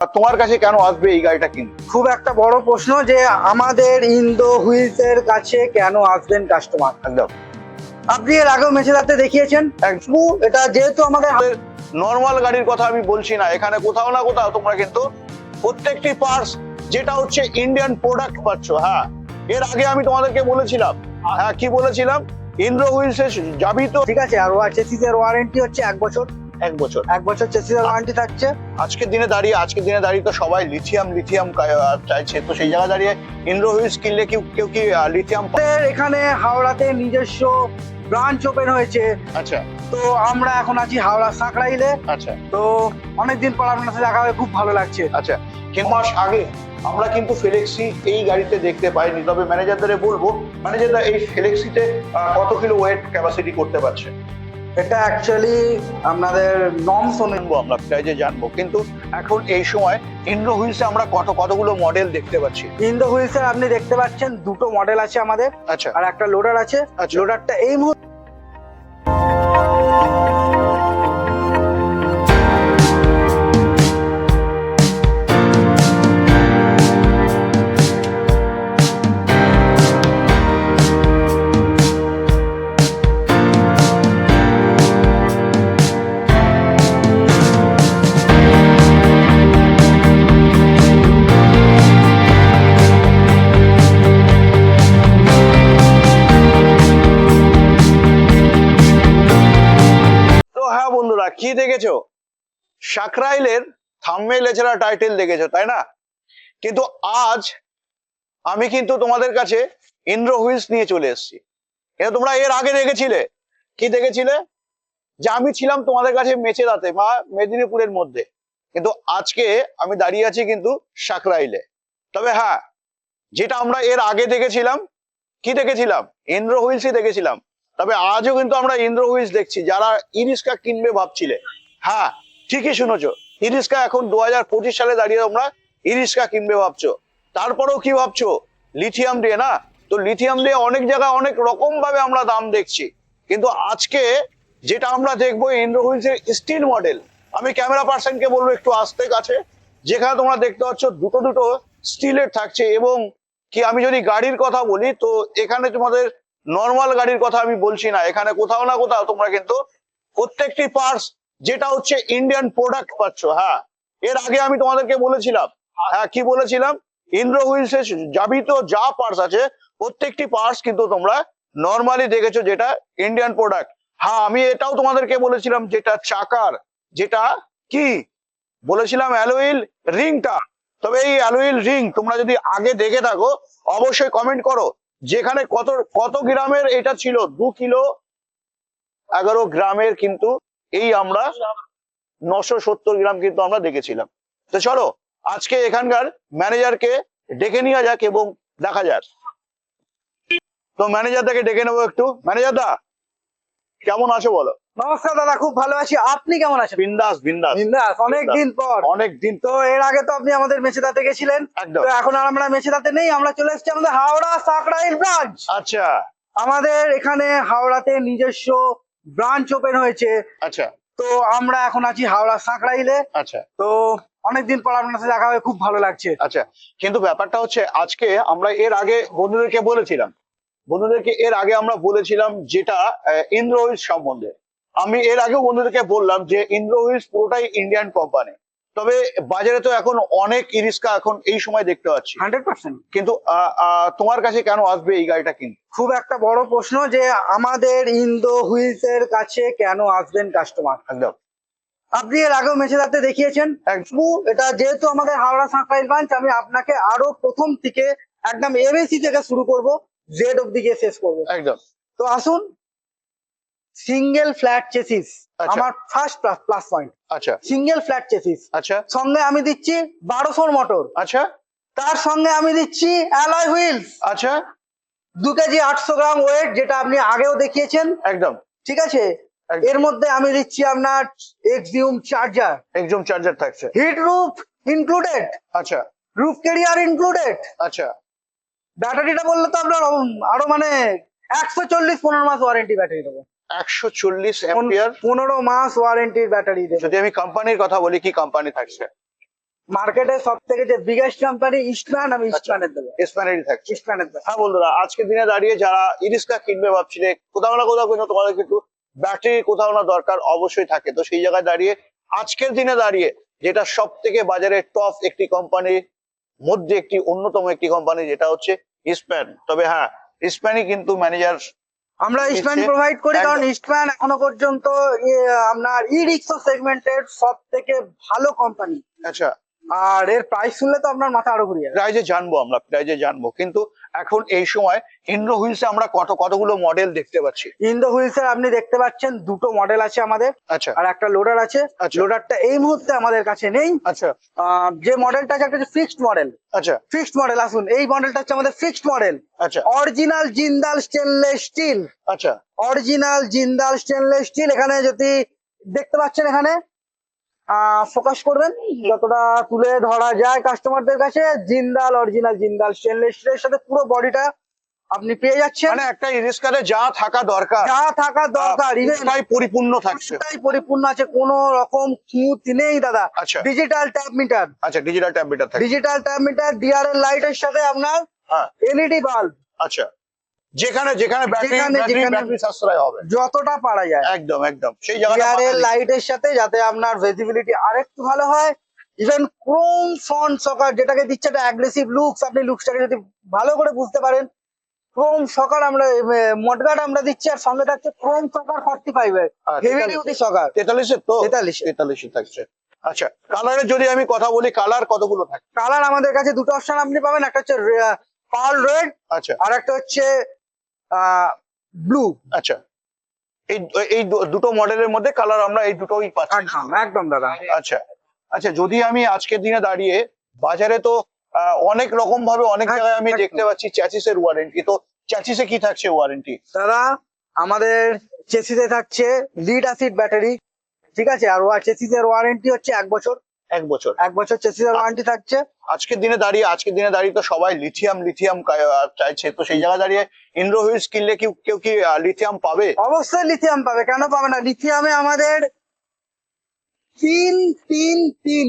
আর তোমার কাছে কেন আসবে এই গাড়িটা কিনতে? খুব একটা বড় প্রশ্ন যে আমাদের ইন্দো হুইলস এর কাছে কেন আসবেন কাস্টমার একদম। আপনি এর আগেও মেছেদাতে দেখিয়েছেন। এটা যেহেতু আমাদের নর্মাল গাড়ির কথা আমি বলছি না এখানে কোথাও না কোথাও তোমরা কিন্তু প্রত্যেকটি পার্টস যেটা হচ্ছে ইন্ডিয়ান প্রোডাক্ট পাচ্ছ হ্যাঁ। এর আগে আমি তোমাদেরকে বলেছিলাম হ্যাঁ কি বলেছিলাম? ইন্দ্র হুইলসের যাবি তো ঠিক আছে আর চেসিস এর ওয়ারেন্টি হচ্ছে এক বছর। এক বছর। এক বছর চেসিস ওয়ারেন্টি থাকছে। আজকের দিনে দাঁড়িয়ে আজকের দিনে দাঁড়িয়ে তো সবাই লিথিয়াম লিথিয়াম চাইছে। তো সেই জায়গায় দাঁড়িয়ে ইন্দ্র হুইলস কিনলে কি কেউ কি লিথিয়াম এখানে হাওড়াতে নিজস্ব ব্রাঞ্চ ওপেন হয়েছে। আচ্ছা। তো আমরা এখন আছি হাওড়া সাঁকড়াইলে। আচ্ছা। তো অনেকদিন পর আপনার সাথে দেখা হয়ে খুব ভালো লাগছে। আচ্ছা। তিন মাস আগে আমরা কিন্তু ফেলেক্সি এই গাড়িতে দেখতে পাইনি। তবে ম্যানেজারদের বলব ম্যানেজাররা এই ফেলেক্সিতে কত কিলো ওয়েট ক্যাপাসিটি করতে পারছে? এটা অ্যাকচুয়ালি আপনাদের নর্মস জানব আমরা প্রাইজে জানব। কিন্তু এখন এই সময় ইন্দ্র হুইলসে আমরা কত কতগুলো মডেল দেখতে পাচ্ছি? ইন্দ্র হুইলসে আপনি দেখতে পাচ্ছেন দুটো মডেল আছে আমাদের আচ্ছা। আর একটা লোডার আছে। আচ্ছা। লোডারটা এই মুহূর্তে বন্ধুরা কি দেখেছ? সাকরাইলের থাম্মেল এছাড়া টাইটেল দেখেছ, তাই না? কিন্তু আজ আমি কিন্তু তোমাদের কাছে ইন্দ্র হুইলস নিয়ে চলে এসেছি। এটা তোমরা এর আগে দেখেছিলে? কি দেখেছিলে? যে আমি ছিলাম তোমাদের কাছে মেচেদাতে বা মেদিনীপুরের মধ্যে। কিন্তু আজকে আমি দাঁড়িয়ে আছি কিন্তু সাকরাইলে। তবে হ্যাঁ যেটা আমরা এর আগে দেখেছিলাম, কি দেখেছিলাম? ইন্দ্র হুইলসই দেখেছিলাম। তবে আজও কিন্তু আমরা ইন্দ্র হুইলস দেখছি, যারা ইরিস্কা কিনবে ভাবছিলে। হ্যাঁ ঠিকই শুনেছো। ইরিস্কা এখন দু হাজার পঁচিশ সালে দাঁড়িয়ে তোমরা ইরিস্কা কিনবে ভাবছ। তারপরেও কি ভাবছ? লিথিয়াম দিয়ে, না? তো লিথিয়াম দিয়ে অনেক জায়গায় অনেক রকম ভাবে আমরা দাম দেখছি। কিন্তু আজকে যেটা আমরা দেখব ইন্দ্র হুইলসের স্টিল মডেল, আমি ক্যামেরা পার্সনকে বলব একটু আসতে কাছে। যেখানে তোমরা দেখতে পাচ্ছ দুটো দুটো স্টিলের থাকছে এবং কি আমি যদি গাড়ির কথা বলি, তো এখানে তোমাদের নর্মাল গাড়ির কথা আমি বলছি না। এখানে কোথাও না কোথাও তোমরা কিন্তু প্রত্যেকটি পার্টস যেটা হচ্ছে ইন্ডিয়ান প্রোডাক্ট পাচ্ছ হ্যাঁ। এর আগে আমি তোমাদেরকে বলেছিলাম হ্যাঁ কি বলেছিলাম? ইন্দ্র হুইলসের যাবিত যা পার্টস আছে, প্রত্যেকটি পার্টস কিন্তু তোমরা নর্মালি দেখেছ যেটা ইন্ডিয়ান প্রোডাক্ট হ্যাঁ আমি এটাও তোমাদেরকে বলেছিলাম যেটা চাকার, যেটা কি? বলেছিলাম অ্যালোইল রিংটা তবে এই অ্যালোইল রিং তোমরা যদি আগে দেখে থাকো, অবশ্যই কমেন্ট করো। যেখানে কত কত গ্রামের এটা ছিল? দু কিলো এগারো গ্রামের কিন্তু এই আমরা নশো সত্তর গ্রাম কিন্তু আমরা দেখেছিলাম। তো চলো, আজকে এখানকার ম্যানেজারকে ডেকে নেওয়া যাক এবং দেখা যাক। তো ম্যানেজার দাকে ডেকে নেব একটু। ম্যানেজার দা কেমন আছো বলো? নমস্কার দাদা খুব ভালো আছি। আপনি কেমন আছেন? বিন্দাস বিন্দাস। বিন্দাস অনেক দিন পর। অনেক দিন তো এর আগে তো আপনি আমাদের মেছেদাতে গেছিলেন। তো এখন আর আমরা মেছেদাতে নেই আমরা চলে এসেছি আমাদের হাওড়া সাঁকড়াইল ব্রাঞ্চ আচ্ছা। আমাদের এখানে হাওড়াতে নিজস্ব ব্রাঞ্চ ওপেন হয়েছে। আচ্ছা। তো আমরা এখন আছি হাওড়া সাঁকড়াইলে আচ্ছা। তো অনেকদিন পর আপনার সাথে দেখা হয়ে খুব ভালো লাগছে। আচ্ছা। কিন্তু ব্যাপারটা হচ্ছে আজকে আমরা এর আগে বন্ধুদেরকে বলেছিলাম বন্ধুদেরকে এর আগে আমরা বলেছিলাম যেটা ইন্দ্র হুইলস সম্বন্ধে। আমি এর আগেও বন্ধুদেরকে বললাম যে ইন্দ্র হুইলস পুরোটাই ইন্ডিয়ান কোম্পানি তবে বাজারে তো এখন অনেক ইরিস্কা এখন এই সময় দেখতে পাচ্ছি। Hundred percent. কিন্তু তোমার কাছে কেন আসবে এই গাড়িটা কিনতে? খুব একটা বড় প্রশ্ন যে আমাদের ইন্দো হুইলস এর কাছে কেন আসবেন কাস্টমার একদম। আপনি এর আগেও মেছেদাতে দেখিয়েছেন। এটা যেহেতু আমাদের হাওড়া সাঁকড়াইল ব্রাঞ্চ আমি আপনাকে আরও প্রথম থেকে একদম এমএসি থেকে শুরু করব। জেড অব্দি গিয়ে শেষ করব। একদম। তো আসুন সিঙ্গেল ফ্ল্যাট চেসিস। আমার ফার্স্ট প্লাস পয়েন্ট আচ্ছা। সিঙ্গেল ফ্ল্যাট চেসিস আচ্ছা। সঙ্গে আমি দিচ্ছি বারোশোর মোটর আচ্ছা। তার সঙ্গে আমি দিচ্ছি অ্যালয় হুইলস আচ্ছা। দু কেজি আটশো গ্রাম ওয়েট যেটা আপনি আগেও দেখিয়েছেন। একদম। ঠিক আছে? এর মধ্যে আমি দিচ্ছি আপনার এক্সিউম চার্জার একদম চার্জার থাকছে। হিট রুফ ইনক্লুডেড আচ্ছা। রুফ ক্যারিয়ার ইনক্লুডেড আচ্ছা। ব্যাটারিটা বললে তো আপনার আরও মানে একশো চল্লিশ পনেরো মাস ওয়ারেন্টি ব্যাটারি দেবো। একশো চল্লিশ পনেরো মাস ওয়ারেন্টির ব্যাটারি দেবো। যদি আমি কোম্পানির কথা বলি কি কোম্পানি থাকছে? মার্কেটে সব থেকে যে বিগেস্ট কোম্পানি ইস্টম্যান আমি ইস্টম্যানের দেবো। স্প্যানারি থাকছে। ইস্টম্যানের হ্যাঁ বন্ধুরা আজকের দিনে দাঁড়িয়ে যারা ইরিস্কা কিনবে ভাবছিলে কোথাও না কোথাও তোমাদের কিন্তু ব্যাটারি কোথাও না দরকার অবশ্যই থাকে। তো সেই জায়গায় দাঁড়িয়ে আজকের দিনে দাঁড়িয়ে যেটা সব থেকে বাজারে টপ একটি কোম্পানির মধ্যে একটি অন্যতম একটি কোম্পানি যেটা হচ্ছে ইস্প্যান তবে হ্যাঁ ইস্প্যানই কিন্তু ম্যানেজার আমরা ইস্পেন প্রোভাইড করি কারণ ইস্পেন এখনও পর্যন্ত ইয়ে, আপনার ই রিক্সা সেগমেন্টের সব থেকে ভালো কোম্পানি আচ্ছা আর এর প্রাইস শুনলে তো আপনার মাথা আরও ঘুরিয়ে প্রাইজে জানব আমরা প্রাইজে জানব। কিন্তু এখন এই সময় ইন্দ্র হুইলসে আমরা কত কতগুলো মডেল দেখতে পাচ্ছি? ইন্দো হুইলসের আপনি দেখতে পাচ্ছেন দুটো মডেল আছে আমাদের। আচ্ছা। আর একটা লোডার আছে। আচ্ছা। লোডারটা এই মুহূর্তে আমাদের কাছে নেই। আচ্ছা। যে মডেলটা আছে একটা ফিক্সড মডেল আচ্ছা। ফিক্সড মডেল আসুন। এই মডেলটা হচ্ছে আমাদের ফিক্সড মডেল আচ্ছা। অরিজিনাল জিন্দাল স্টেনলেস স্টিল আচ্ছা। অরিজিনাল জিন্দাল স্টেনলেস স্টিল এখানে যদি দেখতে পাচ্ছেন এখানে ফোকাস করবেন। যতটা তুলে ধরা যায় কাস্টমারদের কাছে জিন্দাল অরিজিনাল জিন্দাল স্টেনলেস স্টিলের সাথে পুরো বডিটা আপনি পেয়ে যাচ্ছেন। মানে একটা ইরিস্কারে যা থাকা দরকার। যা থাকা দরকার পুরোটাই পরিপূর্ণ থাকছে। তাই পরিপূর্ণ আছে কোনো রকম খুঁত নেই দাদা। আচ্ছা। ডিজিটাল ট্যাপ মিটার আচ্ছা ডিজিটাল ট্যাবলেটার থাকে ডিজিটাল ট্যাপ মিটার ডিআরএল লাইটের সাথে আপনার হ্যাঁ। এলইডি বাল্ব আচ্ছা। যেখানে যেখানে সাশ্রয় হবে। যতটা পারা যায়। একদম একদম। সেই মাথায় লাইটের সাথে যাতে আপনার ভিজিবিলিটি আরেকটু ভালো হয়। ইভেন ক্রোম ফন্ট সকার যেটাকে দিচ্ছে একটা অ্যাগ্রেসিভ লুকস আপনি লুকসটাকে যদি ভালো করে বুঝতে পারেন ক্রোম সকার আমরা মডগার্ড আমরা দিচ্ছি আর সঙ্গে থাকছে ক্রোম সকার ফর্টি ফাইভ এর হেভি। ডিউটি সকার তেতাল্লিশের তো? তেতাল্লিশ। তেতাল্লিশে থাকছে। আচ্ছা কালারের যদি আমি কথা বলি কালার কতগুলো থাকে? কালার আমাদের কাছে দুটো অপশন আপনি পাবেন একটা হচ্ছে পার্ল রেড আচ্ছা। আর একটা হচ্ছে ব্লু আচ্ছা। এই এই দুটো মডেলের মধ্যে কালার আমরা এই দুটোই পাচ্ছি। একদম একদম দাদা। আচ্ছা। আচ্ছা যদি আমি আজকের দিনে দাঁড়িয়ে বাজারে তো অনেক রকম ভাবে অনেক একদম, জায়গায় আমি দেখতে পাচ্ছি চ্যাচিসের ওয়ারেন্টি তো চ্যাচিসে কি থাকছে ওয়ারেন্টি দাদা আমাদের চেসিসে থাকছে লিড অ্যাসিড ব্যাটারি ঠিক আছে? আর চেসিসের ওয়ারেন্টি হচ্ছে এক বছর। এক বছর। এক বছর চেসিসের ওয়ারেন্টি থাকছে। আজকের দিনে দাঁড়িয়ে আজকের দিনে দাঁড়িয়ে তো সবাই লিথিয়াম লিথিয়াম চাইছে। তো সেই জায়গায় দাঁড়িয়ে ইন্দ্র হুইলস কিনলে কি কেউ কি লিথিয়াম পাবে? অবশ্যই লিথিয়াম পাবে। কেন পাবে না? লিথিয়ামে আমাদের তিন তিন তিন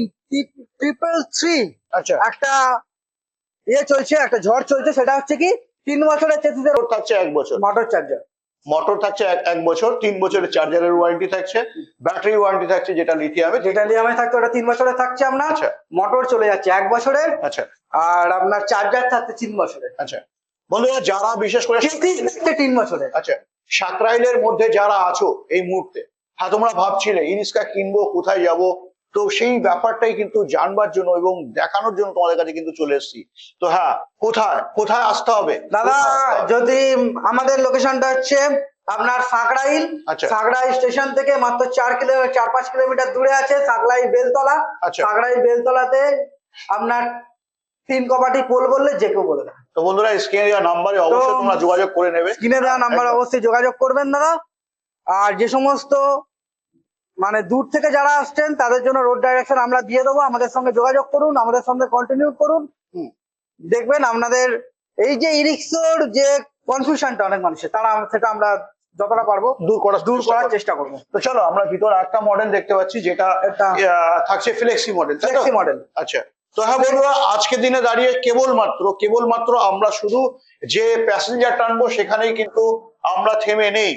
ট্রিপল থ্রি আচ্ছা। একটা ইয়ে চলছে একটা ঝড় চলছে সেটা হচ্ছে কি তিন বছরের চেসিসের থাকছে এক বছর। মোটর চার্জার মোটর থাকছে এক- বছর তিন বছরের চার্জারের ওয়ারেন্টি থাকছে ব্যাটারি ওয়ারেন্টি থাকছে যেটা লিথিয়ামে যেটা লিথিয়ামে থাকতো ওটা তিন বছরের থাকছে আপনার। আচ্ছা। মোটর চলে যাচ্ছে এক বছরের। আচ্ছা। আর আপনার চার্জার থাকছে তিন বছরের। আচ্ছা। বন্ধুরা যারা বিশেষ করে তিন বছরের আচ্ছা। সাকরাইলের মধ্যে যারা আছো এই মুহূর্তে হ্যাঁ তোমরা ভাবছিলে ইনিস্কা কিনবো কোথায় যাব? তো সেই ব্যাপারটাই কিন্তু জানবার জন্য এবং দেখানোর জন্য তোমাদের কাছে কিন্তু চলে এসেছি। তো হ্যাঁ কোথায়? কোথায় আসতে হবে? দাদা? যদি আমাদের লোকেশনটা হচ্ছে আপনার সাঁকড়াইল আচ্ছা। সাঁকড়াইল স্টেশন থেকে মাত্র চার কিলো চার পাঁচ কিলোমিটার দূরে আছে সাঁকড়াইল বেলতলা। আচ্ছা। সাঁকড়াইল বেলতলাতে আপনার তিন কপাটি পোল বললে যে কেউ বলে দেবে তো বন্ধুরা স্ক্রিনে দেওয়া নাম্বারে অবশ্যই তোমরা যোগাযোগ করে নেবে। কিনে দেওয়া নাম্বার। অবশ্যই যোগাযোগ করবেন দাদা। আর যে সমস্ত মানে দূর থেকে যারা আসছেন তাদের জন্য রোড ডাইরেকশন আমরা দিয়ে দেবো। আমাদের সঙ্গে যোগাযোগ করুন আমাদের সঙ্গে কন্টিনিউ করুন। দেখবেন আপনাদের এই যে ইরিক্সোর যে কনফিউশনটা অনেক মানুষের তারা সেটা আমরা যতটা পারব দূর করার দূর করার চেষ্টা করব। তো চলো আমরা ভিতরে একটা মডেল দেখতে পাচ্ছি যেটা থাকছে ফ্লেক্সি মডেল ফ্লেক্সি মডেল আচ্ছা। তো হ্যাঁ বন্ধুরা আজকের দিনে দাঁড়িয়ে কেবলমাত্র কেবলমাত্র আমরা শুধু যে প্যাসেঞ্জার টানবো সেখানেই কিন্তু আমরা থেমে নেই।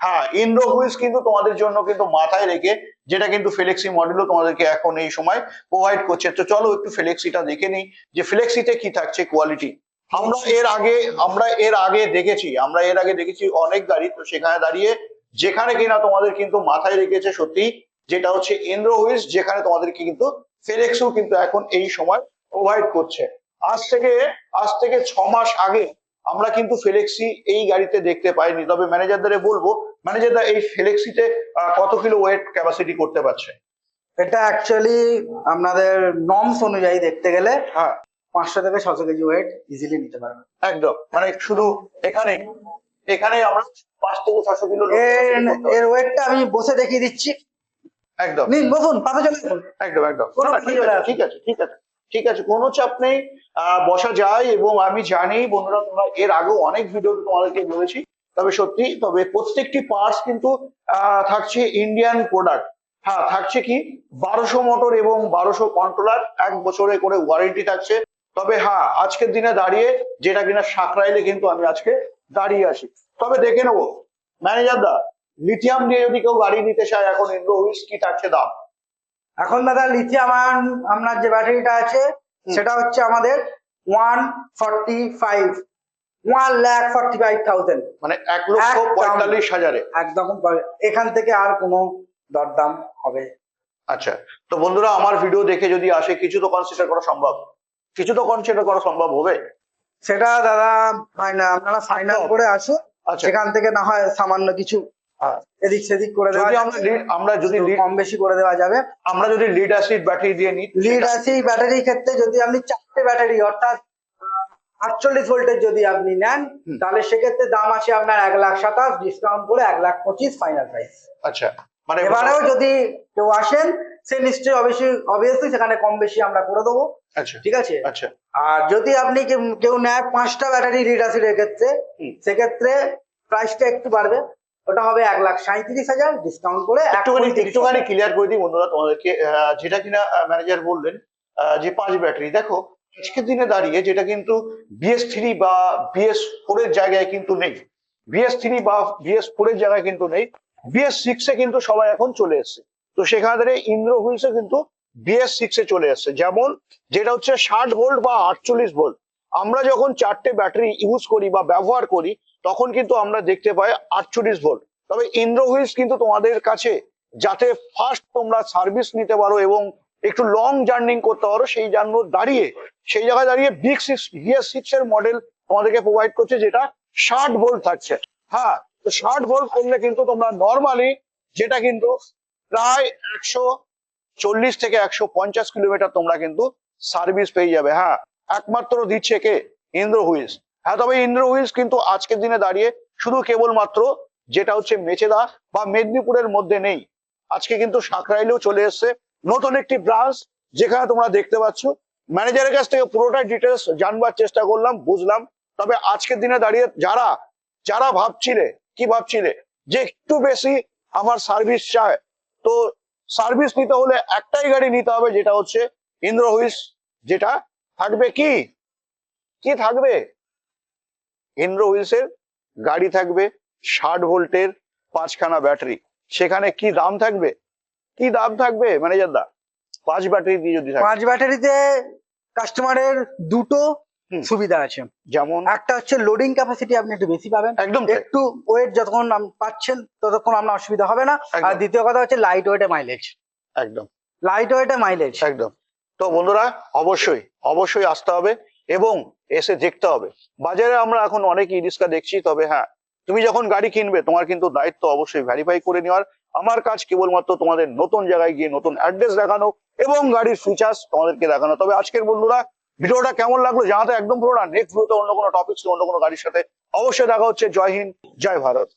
হ্যাঁ ইন্দ্র হুইলস কিন্তু তোমাদের জন্য কিন্তু মাথায় রেখে যেটা কিন্তু ফ্লেক্সি মডেলও তোমাদেরকে এখন এই সময় প্রোভাইড করছে। তো চলো একটু ফ্লেক্সিটা দেখে নিই যে ফ্লেক্সিতে কি থাকছে কোয়ালিটি আমরা এর আগে আমরা এর আগে দেখেছি আমরা এর আগে দেখেছি অনেক গাড়ি তো সেখানে দাঁড়িয়ে যেখানে কিনা তোমাদের কিন্তু মাথায় রেখেছে সত্যি যেটা হচ্ছে ইন্দ্র হুইলস যেখানে তোমাদেরকে কিন্তু ফেলেক্সও কিন্তু এখন এই সময় প্রোভাইড করছে। আজ থেকে আজ থেকে ছ মাস আগে আমরা কিন্তু ফেলেক্সি এই গাড়িতে দেখতে পাইনি। তবে ম্যানেজারদারে বলব ম্যানেজারদা এই ফেলেক্সিতে কত কিলো ওয়েট ক্যাপাসিটি করতে পারছে? এটা অ্যাকচুয়ালি আপনাদের নর্মস অনুযায়ী দেখতে গেলে হ্যাঁ। পাঁচশো থেকে ছশো কেজি ওয়েট ইজিলি নিতে পারবেন। একদম। মানে শুধু এখানে এখানে আমরা পাঁচ থেকে ছশো কিলো এর পারব। ওয়েটটা আমি বসে দেখিয়ে দিচ্ছি। একদম। নিন বসুন পাতা চলে একদম একদম। ঠিক আছে ঠিক আছে ঠিক আছে ঠিক আছে কোনো চাপ নেই। আহ, বসা যায় এবং আমি জানি বন্ধুরা তোমরা এর আগেও অনেক ভিডিও তোমাদেরকে বলেছি। তবে সত্যি তবে প্রত্যেকটি পার্টস কিন্তু থাকছে ইন্ডিয়ান প্রোডাক্ট হ্যাঁ থাকছে কি? বারোশো মোটর এবং বারোশো কন্ট্রোলার এক বছরে করে ওয়ারেন্টি থাকছে। তবে হ্যাঁ আজকের দিনে দাঁড়িয়ে যেটা কিনা সাকরাইলে কিন্তু আমি আজকে দাঁড়িয়ে আছি। তবে দেখে নেব। ম্যানেজার দা লিথিয়াম দিয়ে যদি কেউ গাড়ি নিতে চায় এখন ইন্ডো হুইস কি থাকছে দাম। এখন দাদা লিথিয়াম আয়ন আপনার যে ব্যাটারিটা আছে সেটা হচ্ছে আমাদের one forty five one forty five thousand মানে এক লক্ষ পঁয়তাল্লিশ হাজারে। একদম এখান থেকে আর কোনো দরদাম হবে। আচ্ছা তো বন্ধুরা আমার ভিডিও দেখে যদি আসে কিছু তো কনসিডার করা সম্ভব। কিছু তো কনসিডার করা সম্ভব হবে। সেটা দাদা আপনারা। করে আসুন। আচ্ছা। সেখান থেকে না হয় সামান্য কিছু হ্যাঁ। এদিক সেদিক করে দেওয়া। আমরা যদি কম বেশি করে দেওয়া যাবে। আমরা যদি লিড অ্যাসিড ব্যাটারি দিয়ে নিই লিড আছে ব্যাটারির ক্ষেত্রে যদি আপনি চারটে ব্যাটারি অর্থাৎ আটচল্লিশ ভোল্টের যদি আপনি নেন তাহলে সেক্ষেত্রে দাম আছে আপনার এক লাখ সাতাশ ডিসকাউন্ট করে এক লাখ পঁচিশ ফাইনাল প্রাইস আচ্ছা মানে এবারেও যদি কেউ আসেন সে নিশ্চয়ই অবশ্যই অবভিয়াসলি সেখানে কম বেশি আমরা করে দেবো। আচ্ছা ঠিক আছে? আচ্ছা। আর যদি আপনি কেউ- নেয় পাঁচটা ব্যাটারি লিড অ্যাসিডের ক্ষেত্রে। সেক্ষেত্রে প্রাইসটা একটু বাড়বে। ওটা হবে এক লাখ সাঁত্রিশ হাজার ডিসকাউন্ট করে এক একটুখানি একটুখানি ক্লিয়ার করে দিই বন্ধুরা তোমাদেরকে। যেটা কিনা ম্যানেজার বললেন যে পাঁচ ব্যাটারি দেখো আজকের দিনে দাঁড়িয়ে যেটা কিন্তু বিএস থ্রি বা বিএস ফোর এর জায়গায় কিন্তু নেই। বিএস থ্রি বা বিএস ফোর এর জায়গায় কিন্তু নেই। বিএস সিক্স এ কিন্তু সবাই এখন চলে এসছে। তো সেখানে ইন্দ্র হুইলস কিন্তু বিএস সিক্স এ চলে এসছে। যেমন যেটা হচ্ছে ষাট ভোল্ট বা আটচল্লিশ ভোল্ট আমরা যখন চারটে ব্যাটারি ইউজ করি বা ব্যবহার করি, তখন কিন্তু আমরা দেখতে পাই আটচল্লিশ ভোল্ট তবে ইন্দ্র হুইলস কিন্তু তোমাদের কাছে যাতে ফার্স্ট তোমরা সার্ভিস নিতে পারো এবং একটু লং জার্নিং করতে পারো, সেই জন্য দাঁড়িয়ে। সেই জায়গায় দাঁড়িয়ে বিগ সিক্স বিএস সিক্স এর মডেল তোমাদেরকে প্রোভাইড করছে যেটা ষাট ভোল্ট থাকছে। হ্যাঁ তো ষাট ভোল্ট করলে কিন্তু তোমরা নর্মালি যেটা কিন্তু প্রায় একশো চল্লিশ থেকে একশো পঞ্চাশ কিলোমিটার তোমরা কিন্তু সার্ভিস পেয়ে যাবে। হ্যাঁ একমাত্র দিচ্ছে কে? ইন্দ্র হুইলস। হ্যাঁ তবে ইন্দ্র হুইলস কিন্তু আজকের দিনে দাঁড়িয়ে শুধু কেবলমাত্র যেটা হচ্ছে মেচেদা বা মেদিনীপুরের মধ্যে নেই। আজকে কিন্তু সাকরাইলেও চলে এসছে। নতুন একটি ব্রাঞ্চ যেখানে তোমরা দেখতে পাচ্ছ। ম্যানেজারের কাছ থেকে পুরোটাই ডিটেলস জানবার চেষ্টা করলাম, বুঝলাম। তবে আজকের দিনে দাঁড়িয়ে যারা যারা ভাবছিলে, কি ভাবছিলে? যে একটু বেশি আমার সার্ভিস চায়। তো সার্ভিস নিতে হলে একটাই গাড়ি নিতে হবে, যেটা হচ্ছে ইন্দ্র হুইস যেটা থাকবে কি? কি থাকবে? ইন্দ্র হুইলসের গাড়ি থাকবে ষাট ভোল্টের পাঁচখানা ব্যাটারি। সেখানে কি দাম থাকবে? কি দাম থাকবে ম্যানেজার দা পাঁচ ব্যাটারি দিয়ে যদি থাকে। পাঁচ ব্যাটারিতে কাস্টমারের দুটো সুবিধা আছে। যেমন? একটা হচ্ছে লোডিং ক্যাপাসিটি আপনি একটু বেশি পাবেন। একদম একটু ওয়েট যতক্ষণ পাচ্ছেন ততক্ষণ আপনার অসুবিধা হবে না। আর দ্বিতীয় কথা হচ্ছে লাইট ওয়েটে মাইলেজ একদম। লাইট ওয়েটে মাইলেজ একদম। তো বন্ধুরা অবশ্যই অবশ্যই আসতে হবে এবং এসে দেখতে হবে। বাজারে আমরা এখন অনেক ই রিক্সা দেখছি তবে হ্যাঁ তুমি যখন গাড়ি কিনবে তোমার কিন্তু দায়িত্ব অবশ্যই ভেরিফাই করে নেওয়ার। আমার কাজ কেবলমাত্র তোমাদের নতুন জায়গায় গিয়ে নতুন অ্যাড্রেস দেখানো এবং গাড়ির ফিচার্স তোমাদেরকে দেখানো। তবে আজকের বন্ধুরা, ভিডিওটা কেমন লাগল জানাতে একদম পুরো না। নেক্সট ভিডিওতে অন্য কোনো টপিক্স অন্য কোনো গাড়ির সাথে অবশ্যই দেখা হচ্ছে। জয় হিন্দ, জয় ভারত।